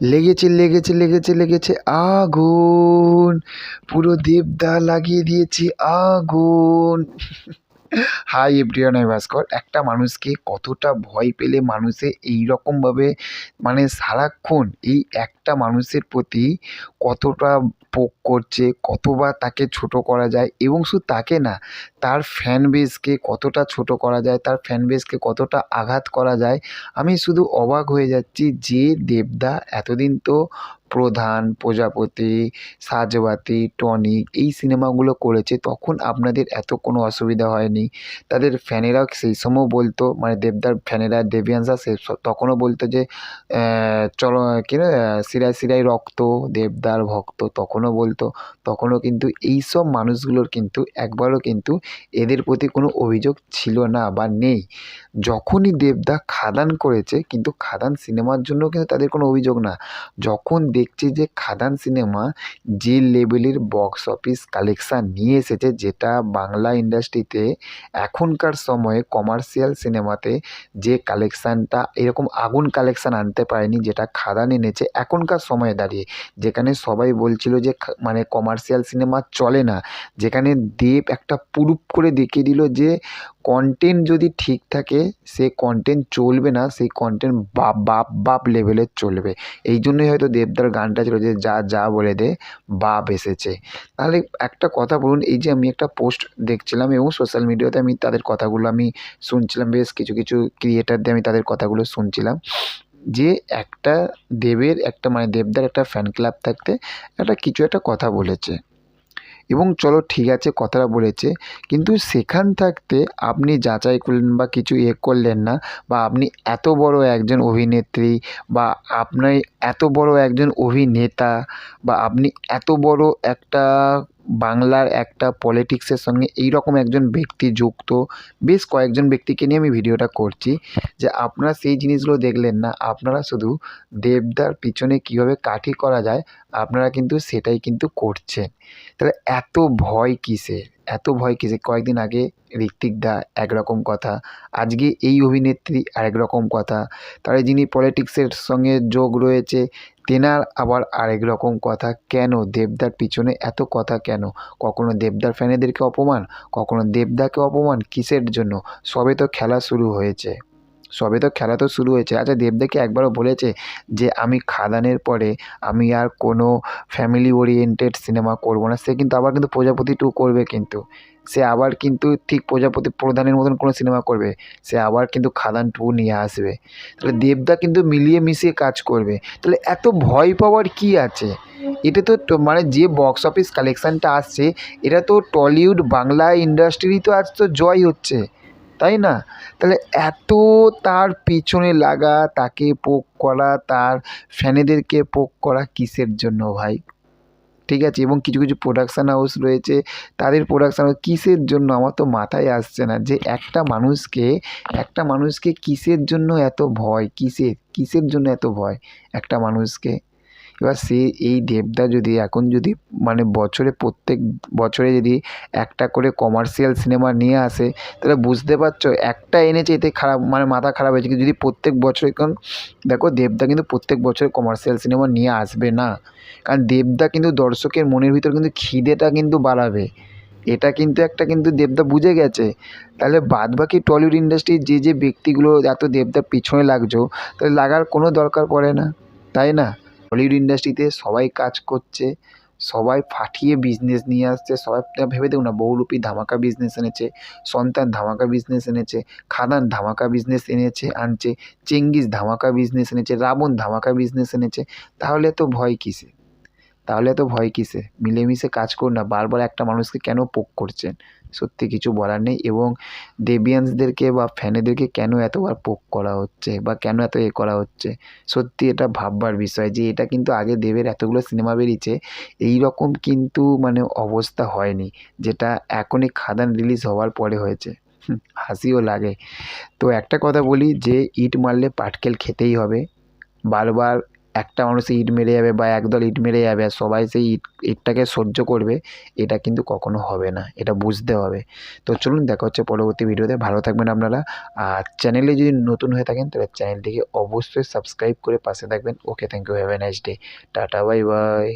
লেগেছে লেগেছে লেগেছে লেগেছে আগুন। পুরো দেবদা লাগিয়ে দিয়েছে আগুন। হাই এভরিওয়ান, আমি ভাস্কর। একটা মানুষকে কতটা ভয় পেলে মানুষে এই রকমভাবে মানে সারাক্ষণ এই একটা মানুষের প্রতি কতটা পোক করছে, কতবার তাকে ছোটো করা যায় এবং শুধু তাকে না, তার ফ্যান বেসকে কতটা ছোটো করা যায়, তার ফ্যান বেসকে কতটা আঘাত করা যায়, আমি শুধু অবাক হয়ে যাচ্ছি যে দেবদা এতদিন তো প্রধান, প্রজাপতি সাজবাতি টনিক এই সিনেমাগুলো করেছে। তখন আপনাদের এত কোনো অসুবিধা হয়নি। তাদের ফ্যানেরাও সেই সময়ও বলতো মানে দেবদার ফ্যানেরা দেবিয়ানসরা সে তখনও বলতো যে চলো, কী না শিরায় শিরায় রক্ত, দেবদার ভক্ত তখনও বলতো। তখনও কিন্তু এই সব মানুষগুলোর কিন্তু একবারও কিন্তু এদের প্রতি কোনো অভিযোগ ছিল না বা নেই। যখনই দেবদা খাদান করেছে, কিন্তু খাদান সিনেমার জন্য কিন্তু তাদের কোনো অভিযোগ না। যখন দেখছি যে খাদান সিনেমা, যে লেভেলের বক্স অফিস কালেকশান নিয়ে এসেছে, যেটা বাংলা ইন্ডাস্ট্রিতে এখনকার সময়ে কমার্শিয়াল সিনেমাতে যে কালেকশানটা এরকম আগুন কালেকশান আনতে পারেনি, যেটা খাদান এনেছে এখনকার সময়ে দাঁড়িয়ে। যেখানে সবাই বলছিল যে মানে কমার্শিয়াল সিনেমা চলে না। যেখানে দেব একটা প্রুফ করে দেখিয়ে দিল যে কন্টেন্ট যদি ঠিক থাকে, সে কন্টেন্ট চলবে না, সেই কন্টেন্ট বাপ বাপ বাপ লেভেলের চলবে। এই জন্যই হয়তো দেবদার গানটা ছিল যে যা যা বলে দে, বাপ এসেছে। তাহলে একটা কথা বলুন, এই যে আমি একটা পোস্ট দেখছিলাম এবং সোশ্যাল মিডিয়াতে আমি তাদের কথাগুলো আমি শুনছিলাম, বেশ কিছু কিছু ক্রিয়েটারদের আমি তাদের কথাগুলো শুনছিলাম। যে একটা দেবের, একটা মানে দেবদার একটা ফ্যান ক্লাব থাকতে একটা কিছু একটা কথা বলেছে। এবং চলো ঠিক আছে, কথাটা বলেছে। কিন্তু সেখান থাকতে আপনি যাচাই করলেন বা কিছু এ করলেন না বা আপনি এত বড় একজন অভিনেত্রী বা আপনি এত বড় একজন অভিনেতা বা আপনি এত বড় একটা বাংলার একটা পলিটিক্সের সঙ্গে এই রকম একজন ব্যক্তি যুক্ত, বেশ কয়েকজন ব্যক্তিকে নিয়ে আমি ভিডিওটা করছি, যে আপনারা সেই জিনিসগুলো দেখলেন না, আপনারা শুধু দেবদার পিছনে কীভাবে কাঠি করা যায়, আপনারা কিন্তু সেটাই কিন্তু করছেন। তাহলে এত ভয় কিসের? এত ভয় কিসে? কয়েকদিন আগে ঋত্বিক দা একরকম কথা, আজকে এই অভিনেত্রী আরেক রকম কথা। তাহলে যিনি পলিটিক্সের সঙ্গে যোগ রয়েছে, তেনার আবার আরেক রকম কথা, কেন দেবদার পিছনে এত কথা কেন? কখনো দেবদার ফ্যানেদেরকে অপমান, কখনো দেবদাকে অপমান কিসের জন্য? সবে তো খেলা শুরু হয়েছে। সবে তো খেলা তো শুরু হয়েছে। আচ্ছা দেবদাকে একবারও বলেছে যে, আমি খাদানের পরে আমি আর কোনো ফ্যামিলি ওরিয়েন্টেড সিনেমা করব না। সে কিন্তু আবার কিন্তু প্রজাপতি টু করবে কিন্তু। সে আবার কিন্তু ঠিক প্রজাপতি প্রধানের মতন কোনো সিনেমা করবে। সে আবার কিন্তু খাদান টু নিয়ে আসবে। তাহলে দেবদা কিন্তু মিলিয়ে মিশিয়ে কাজ করবে। তাহলে এত ভয় পাওয়ার কী আছে? এটা তো মানে যে বক্স অফিস কালেকশানটা আসছে, এটা তো টলিউড বাংলা ইন্ডাস্ট্রিরই তো আজ তো জয় হচ্ছে। তাই না? তাহলে এত তার পেছনে লাগা, তাকে পোক করা, তার ফ্যানেদেরকে পোক করা কিসের জন্য ভাই? ঠিক আছে, এবং কিছু কিছু প্রোডাকশান হাউস রয়েছে, তাদের প্রোডাকশান হাউস কিসের জন্য আমার তো মাথায় আসছে না যে একটা মানুষকে একটা মানুষকে কিসের জন্য এত ভয়, কিসের কিসের জন্য এত ভয় একটা মানুষকে? এবার সে এই দেবদা যদি এখন যদি মানে বছরে প্রত্যেক বছরে যদি একটা করে কমার্শিয়াল সিনেমা নিয়ে আসে, তাহলে বুঝতে পারছ একটা এনেছে এতে খারাপ মানে মাথা খারাপ হয়েছে। যদি প্রত্যেক বছরে, কারণ দেখো দেবদা কিন্তু প্রত্যেক বছরে কমার্শিয়াল সিনেমা নিয়ে আসবে না। কারণ দেবদা কিন্তু দর্শকের মনের ভিতর কিন্তু খিদেটা কিন্তু বাড়াবে। এটা কিন্তু একটা কিন্তু দেবদা বুঝে গেছে। তাহলে বাদ বাকি টলিউড ইন্ডাস্ট্রির যে যে ব্যক্তিগুলো এত দেবদার পিছনে লাগছো, তাহলে লাগার কোনো দরকার পড়ে না। তাই না? টলিউড ইন্ডাস্ট্রিতে সবাই কাজ করছে, সবাই ফাটিয়ে বিজনেস নিয়ে আসছে, সবাই ভেবে দেখুন না, বহুরূপী ধামাকা বিজনেস এনেছে, সন্তান ধামাকা বিজনেস এনেছে, খাদান ধামাকা বিজনেস এনেছে, আনছে চেঙ্গিস ধামাকা বিজনেস এনেছে, রাবণ ধামাকা বিজনেস এনেছে, তাহলে তো ভয় কিসে তাহলে তো ভয় কিসে মিলেমিশে কাজ করুন না, বারবার একটা মানুষকে কেন পোক করছেন? সত্যি কিছু বলার নেই এবং দেবিয়ান্সদেরকে বা ফ্যানেদেরকে কেন এতবার পোক করা হচ্ছে বা কেন এত এ করা হচ্ছে? সত্যি এটা ভাববার বিষয় যে এটা কিন্তু আগে দেবের এতগুলো সিনেমা বেরিয়েছে এই রকম কিন্তু মানে অবস্থা হয়নি, যেটা এখনই খাদান রিলিজ হওয়ার পরে হয়েছে। হাসিও লাগে। তো একটা কথা বলি যে ইট মারলে পাটকেল খেতেই হবে, বারবার একটা মানুষ ইট মেরে যাবে বা একদল ইট মেরে যাবে, আর সবাই সেই ইট, ইটটাকে সহ্য করবে, এটা কিন্তু কখনো হবে না, এটা বুঝতে হবে। তো চলুন দেখা হচ্ছে পরবর্তী ভিডিওতে, ভালো থাকবেন আপনারা, আর চ্যানেলে যদি নতুন হয়ে থাকেন, তাহলে চ্যানেলটিকে অবশ্যই সাবস্ক্রাইব করে পাশে থাকবেন। Okay thank you have a nice day tata bye bye